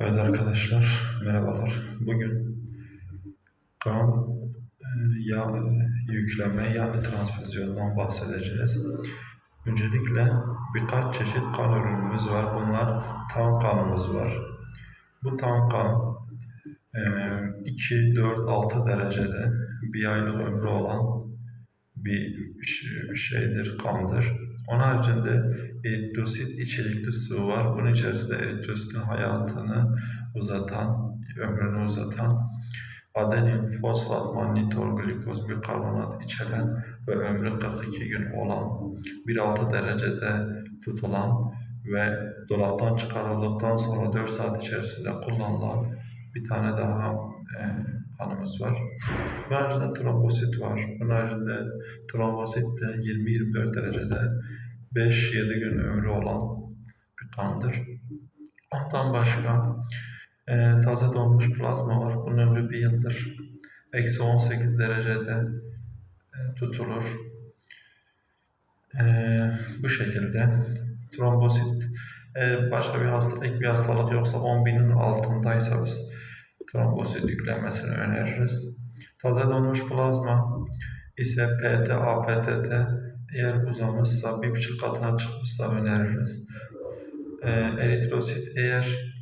Evet arkadaşlar, merhabalar. Bugün kan e, yağ e, yükleme yani transfüzyondan bahsedeceğiz. Öncelikle birkaç çeşit kan ürünümüz var. Bunlar tam kanımız var. Bu tam kan e, 2, 4, 6 derecede bir aylık ömrü olan bir şeydir, kandır. Onun haricinde eritrosit içerikli sıvı var. Bunun içerisinde eritrositin hayatını uzatan, ömrünü uzatan adenin, fosfat, mannitol, glikoz, bikarbonat içeren ve ömrü 42 gün olan 1.6 derecede tutulan ve dolaptan çıkarıldıktan sonra 4 saat içerisinde kullanılan bir tane daha e, kanımız var. Bunun haricinde trombosit var. Bunun haricinde trombosit de 20-24 derecede 5-7 gün ömrü olan bir kandır. Ondan başka e, taze donmuş plazma var. Bunun ömrü bir yıldır. Eksi 18 derecede e, tutulur. E, bu şekilde trombosit eğer başka bir hasta, ek bir hastalık yoksa 10 binin altındaysa biz trombosit yüklenmesini öneririz. Taze donmuş plazma ise PT, APTT eğer uzamışsa, bir buçuk katına çıkmışsa öneririz. E, eritrosit eğer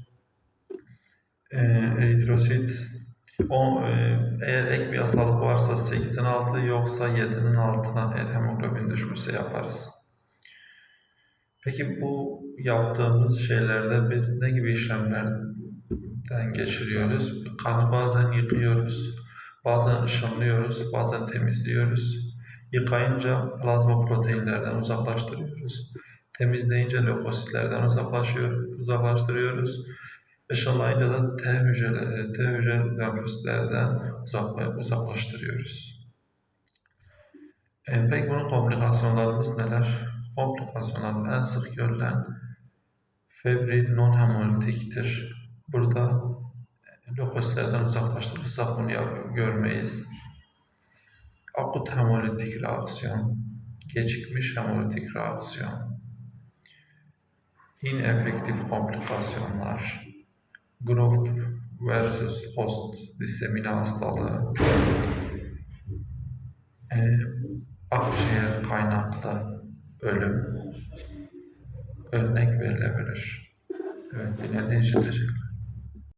e, eritrosit o, e, eğer ek bir hastalık varsa 8'in altı yoksa 7'nin altına eğer hemoglobin düşmüşse yaparız. Peki bu yaptığımız şeylerde biz ne gibi işlemlerden geçiriyoruz? Kanı bazen yıkıyoruz, bazen ışınlıyoruz, bazen temizliyoruz. Yıkayınca plazma proteinlerden uzaklaştırıyoruz. Temizleyince lökositlerden uzaklaştırıyoruz. Işınlayınca da T hücreleri, T hücre lenfositlerden uzakla- uzaklaştırıyoruz. E, peki bunun komplikasyonlarımız neler? Komplikasyonların en sık görülen febril non-hemolitiktir. Burada e, lökositlerden uzaklaştırırsak bunu görmeyiz. Akut hemolitik reaksiyon, gecikmiş hemolitik reaksiyon, inefektif komplikasyonlar, graft versus host dissemine hastalığı, e, akciğer kaynaklı ölüm örnek verilebilir. Evet, dinlediğiniz için teşekkür ederim.